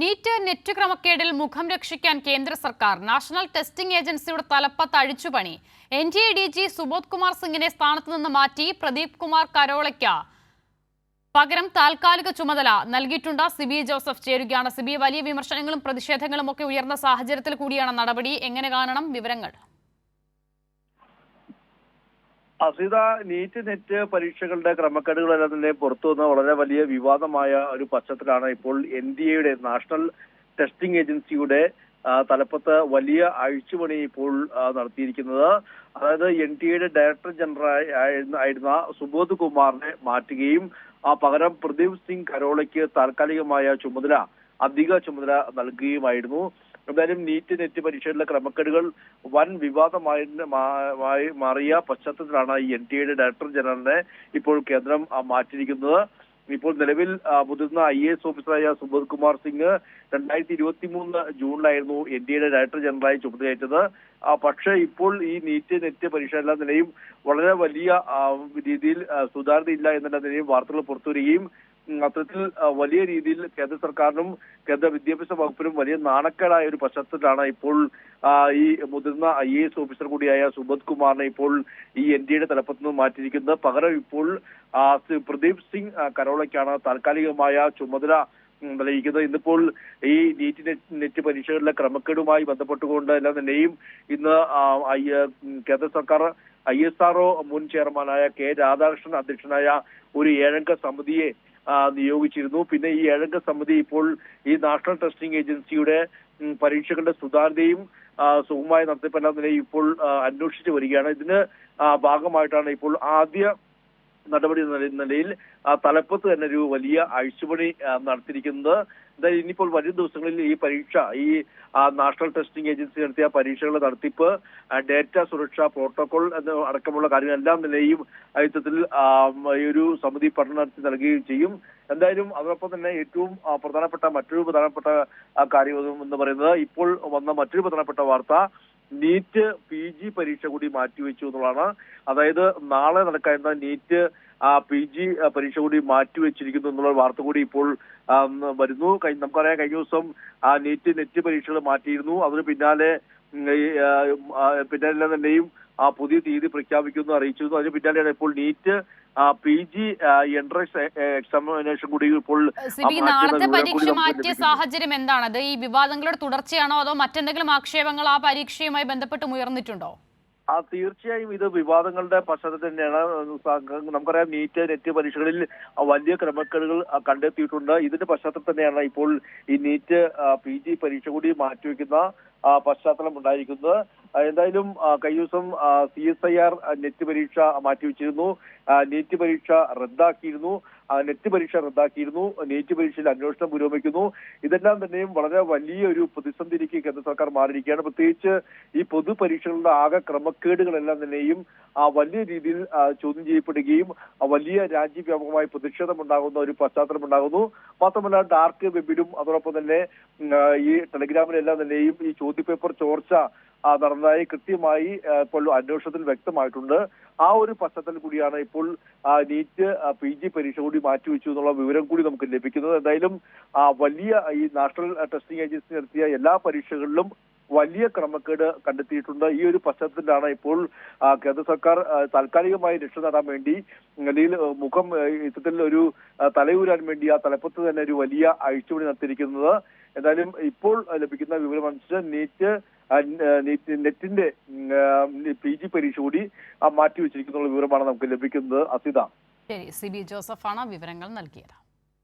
NEET net ക്രമക്കേടിൽ മുഖം രക്ഷിക്കാൻ കേന്ദ്ര സർക്കാർ നാഷണൽ ടെസ്റ്റിംഗ് ഏജൻസിയുടെ തലപ്പത്ത് അഴിച്ചുപണി N D A D G Subodh Kumar സിംഗിനെ സ്ഥാനത്ത് നിന്ന് മാറ്റി പ്രദീപ് കുമാർ കരോളയ്ക്ക്. പകരം താൽക്കാലിക ചുമതല നൽകിയിട്ടുണ്ട് സിബി ജോസഫ് ചേരുകയാണ്. സിബി വലിയ വിമർശനങ്ങളും പ്രതിഷേധങ്ങളും ഒക്കെ ഉയർന്ന സാഹചര്യത്തിൽ കൂടിയാണ് നടപടി. എങ്ങനെ കാണണം? വിവരങ്ങൾ. അസിത നീറ്റ് നെറ്റ് പരീക്ഷകളുടെ ക്രമക്കേടുകളെല്ലാം തന്നെ പുറത്തു വന്ന വളരെ വലിയ വിവാദമായ ഒരു പശ്ചാത്തലമാണ് ഇപ്പോൾ എൻ ഡി എയുടെ നാഷണൽ ടെസ്റ്റിംഗ് ഏജൻസിയുടെ തലപ്പത്ത് വലിയ അഴിച്ചുപണി ഇപ്പോൾ നടത്തിയിരിക്കുന്നത്. അതായത് എൻ ടി എയുടെ ഡയറക്ടർ ജനറൽ ആയിരുന്ന സുബോധ് കുമാറിനെ മാറ്റുകയും ആ പകരം പ്രദീപ് സിംഗ് കരോളയ്ക്ക് താൽക്കാലികമായ ചുമതല അധിക ചുമതല നൽകുകയുമായിരുന്നു. എന്തായാലും നീറ്റ് നെറ്റ് പരീക്ഷയിലുള്ള ക്രമക്കേടുകൾ വൻ വിവാദമായി മാറിയ പശ്ചാത്തലത്തിലാണ് ഈ എൻ ടി എയുടെ ഡയറക്ടർ ജനറലിനെ ഇപ്പോൾ കേന്ദ്രം മാറ്റിയിരിക്കുന്നത്. ഇപ്പോൾ നിലവിൽ മുതിർന്ന ഐ എ എസ് ഓഫീസറായ സുബോധ് കുമാർ സിംഗ് രണ്ടായിരത്തി ഇരുപത്തി മൂന്ന് ജൂണിലായിരുന്നു എൻ ഡി എയുടെ ഡയറക്ടർ ജനറലായി ചുമതലയേറ്റത്. പക്ഷേ ഇപ്പോൾ ഈ നീറ്റ് നെറ്റ് പരീക്ഷ എല്ലാ നിലയും വളരെ വലിയ രീതിയിൽ സുതാര്യതയില്ല എന്നുള്ള നിലയും വാർത്തകൾ പുറത്തുവരികയും അത്തരത്തിൽ വലിയ രീതിയിൽ കേന്ദ്ര സർക്കാരിനും കേന്ദ്ര വിദ്യാഭ്യാസ വകുപ്പിനും വലിയ നാണക്കേടായ ഒരു പശ്ചാത്തലത്തിലാണ് ഇപ്പോൾ ഈ മുതിർന്ന ഐ എ എസ് ഓഫീസർ കൂടിയായ സുബോധ് കുമാറിനെ ഇപ്പോൾ ഈ എൻ ഡി എയുടെ തലപ്പത്ത് നിന്ന് മാറ്റിയിരിക്കുന്നത്. പകരം ഇപ്പോൾ പ്രദീപ് സിംഗ് കരോളയ്ക്കാണ് താൽക്കാലികമായ ചുമതല ഉം, ഇന്നിപ്പോൾ ഈ നീറ്റ് നെറ്റ് പരീക്ഷകളിലെ ക്രമക്കേടുമായി ബന്ധപ്പെട്ടുകൊണ്ട് എല്ലാം തന്നെയും ഇന്ന് കേന്ദ്ര സർക്കാർ ഐ എസ് ആർ മുൻ ചെയർമാനായ കെ രാധാകൃഷ്ണൻ അധ്യക്ഷനായ ഒരു ഏഴംഗ സമിതിയെ നിയോഗിച്ചിരുന്നു. പിന്നെ ഈ ഏഴംഗ സമിതി ഇപ്പോൾ ഈ നാഷണൽ ടെസ്റ്റിംഗ് ഏജൻസിയുടെ പരീക്ഷകളുടെ സുതാര്യതയും സുഖമായി നടത്തിപ്പല്ല നിലയിൽ ഇപ്പോൾ അന്വേഷിച്ചു വരികയാണ്. ഇതിന് ഭാഗമായിട്ടാണ് ഇപ്പോൾ ആദ്യ നടപടി എന്ന നിലയിൽ തലപ്പത്ത് തന്നെ ഒരു വലിയ അഴിച്ചുപണി നടത്തിയിരിക്കുന്നത്. എന്തായാലും ഇനിയിപ്പോൾ വരും ദിവസങ്ങളിൽ ഈ പരീക്ഷ ഈ നാഷണൽ ടെസ്റ്റിംഗ് ഏജൻസി നടത്തിയ പരീക്ഷകളുടെ നടത്തിപ്പ് ഡേറ്റ സുരക്ഷ പ്രോട്ടോകോൾ എന്ന അടക്കമുള്ള കാര്യങ്ങളെല്ലാം നിലയും അയുദ്ധത്തിൽ ഈ ഒരു സമിതി പഠനം നടത്തി നൽകുകയും ചെയ്യും. എന്തായാലും അതോടൊപ്പം തന്നെ ഏറ്റവും പ്രധാനപ്പെട്ട മറ്റൊരു പ്രധാനപ്പെട്ട കാര്യം എന്ന് പറയുന്നത് ഇപ്പോൾ വന്ന മറ്റൊരു പ്രധാനപ്പെട്ട വാർത്ത നീറ്റ് പി ജി പരീക്ഷ കൂടി മാറ്റിവെച്ചു എന്നുള്ളതാണ്. അതായത് നാളെ നടക്കാവുന്ന നീറ്റ് പി ജി പരീക്ഷ കൂടി മാറ്റിവെച്ചിരിക്കുന്നു എന്നുള്ള വാർത്ത കൂടി ഇപ്പോൾ വരുന്നു. നമുക്കറിയാം കഴിഞ്ഞ ദിവസം നീറ്റ് നെറ്റ് പരീക്ഷകൾ മാറ്റിയിരുന്നു. അതിന് പിന്നാലെ പിന്നാലെ തന്നെയും ആ പുതിയ തീയതി പ്രഖ്യാപിക്കുന്നു അറിയിച്ചിരുന്നു. അതിന് പിന്നാലെയാണ് ഇപ്പോൾ NEET P G entrance examination കൂടി ഇപ്പോൾ നാളത്തെ പരീക്ഷ മാറ്റിയ. സാഹചര്യം എന്താണത് ഈ വിവാദങ്ങളുടെ തുടർച്ചയാണോ അതോ മറ്റെന്തെങ്കിലും ആക്ഷേപങ്ങൾ ആ പരീക്ഷയുമായി ബന്ധപ്പെട്ട് ഉയർന്നിട്ടുണ്ടോ ആ തീർച്ചയായും ഇത് വിവാദങ്ങളുടെ പശ്ചാത്തലത്തിൽ തന്നെയാണ്. നമുക്കറിയാം നീറ്റ് നെറ്റ് പരീക്ഷകളിൽ വലിയ ക്രമക്കേടുകൾ കണ്ടെത്തിയിട്ടുണ്ട്. ഇതിന്റെ പശ്ചാത്തലത്തിൽ തന്നെയാണ് ഇപ്പോൾ ഈ നീറ്റ് പി ജി പരീക്ഷ കൂടി മാറ്റിവെക്കുന്ന പശ്ചാത്തലം ഉണ്ടായിരിക്കുന്നത്. എന്തായാലും കഴിഞ്ഞ ദിവസം C S I R NET പരീക്ഷ മാറ്റിവെച്ചിരുന്നു. നീറ്റ് പരീക്ഷ റദ്ദാക്കിയിരുന്നു. നെറ്റ് പരീക്ഷ റദ്ദാക്കിയിരുന്നു. നെറ്റ് പരീക്ഷയിൽ അന്വേഷണം പുരോഗമിക്കുന്നു. ഇതെല്ലാം തന്നെയും വളരെ വലിയ വലിയൊരു പ്രതിസന്ധിയിലേക്ക് കേന്ദ്ര സർക്കാർ മാറിയിരിക്കുകയാണ്. പ്രത്യേകിച്ച് ഈ പൊതുപരീക്ഷകളുടെ ആകെ ക്രമക്കേടുകളെല്ലാം തന്നെയും ആ വലിയ രീതിയിൽ ചോദ്യം ചെയ്യപ്പെടുകയും വലിയ രാജ്യവ്യാപകമായ പ്രതിഷേധം ഉണ്ടാകുന്ന ഒരു പശ്ചാത്തലം ഉണ്ടാകുന്നു. മാത്രമല്ല ഡാർക്ക് വെബിലും അതോടൊപ്പം തന്നെ ഈ ടെലിഗ്രാമിലെല്ലാം തന്നെയും ഈ ചോദ്യപേപ്പർ ചോർച്ച നടന്നതായി കൃത്യമായി ഇപ്പോൾ അന്വേഷണത്തിൽ വ്യക്തമായിട്ടുണ്ട്. ആ ഒരു പശ്ചാത്തലം കൂടിയാണ് ഇപ്പോൾ നീറ്റ് പി ജി പരീക്ഷ കൂടി മാറ്റിവെച്ചു എന്നുള്ള വിവരം കൂടി നമുക്ക് ലഭിക്കുന്നത്. എന്തായാലും വലിയ ഈ നാഷണൽ ടെസ്റ്റിംഗ് ഏജൻസി നടത്തിയ എല്ലാ പരീക്ഷകളിലും വലിയ ക്രമക്കേട് കണ്ടെത്തിയിട്ടുണ്ട്. ഈ ഒരു പശ്ചാത്തലത്തിലാണ് ഇപ്പോൾ കേന്ദ്ര സർക്കാർ താൽക്കാലികമായി രക്ഷ നേടാൻ വേണ്ടി അല്ലെങ്കിൽ മുഖം ഇത്തരത്തിൽ ഒരു തലയൂരാൻ വേണ്ടി ആ തലപ്പത്ത് തന്നെ ഒരു വലിയ അഴിച്ചുപണി നടത്തിയിരിക്കുന്നത്. എന്തായാലും ഇപ്പോൾ ലഭിക്കുന്ന വിവരം അനുസരിച്ച് നീറ്റ് ആ, ന- നീറ്റ് നെറ്റിന്റെ പി ജി പരീക്ഷ കൂടി മാറ്റിവെച്ചിരിക്കുന്നുള്ള വിവരമാണ് നമുക്ക് ലഭിക്കുന്നത്. അസിത. ശരി സി ബി ജോസഫാണ് വിവരങ്ങൾ നൽകിയത്.